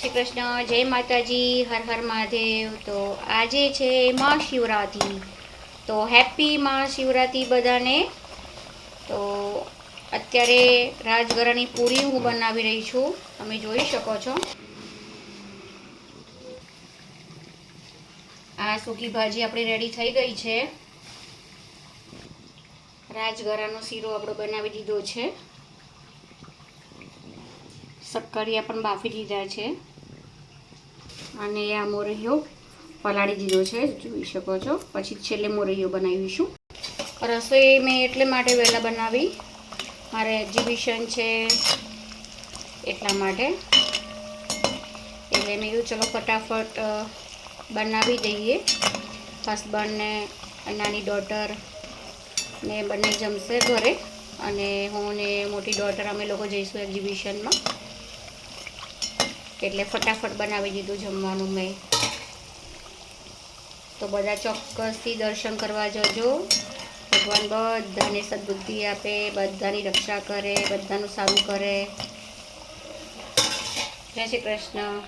શ્રી કૃષ્ણ, જય માતાજી, હર હર મહાદેવ. તો આજે છે મહાશિવરાત્રિ તો હેપી મહાશિવરાત્રિ બધાને. તો અત્યારે રાજગરાની પૂરી હું બનાવી રહી છું. તમે જોઈ શકો છો. આ સૂકી ભાજી આપણી રેડી થઈ ગઈ છે. રાજગરાનો શીરો આપણો બનાવી દીધો છે. શક્કરિયા પણ બાફી દીધા છે. અને આ મોરૈયો પલાળી દીધો છે, જોઈ શકો છો. પછી છેલ્લે મોરૈયો બનાવીશું. રસોઈ મેં એટલે માટે વહેલા બનાવી. મારે એક્ઝિબિશન છે એટલા માટે. એટલે મેં કીધું ચલો ફટાફટ બનાવી દઈએ. હસબન્ડને નાની ડોટર ને બંને જમશે ઘરે. અને હું ને મોટી ડોટર અમે લોકો જઈશું એક્ઝિબિશનમાં એટલે ફટાફટ બનાવી દીધું જમવાનું મેં. તો બધા ચોક્કસથી દર્શન કરવા જજો. ભગવાન બધાને સદબુદ્ધિ આપે, બધાની રક્ષા કરે, બધાનું સારું કરે. જય શ્રી કૃષ્ણ.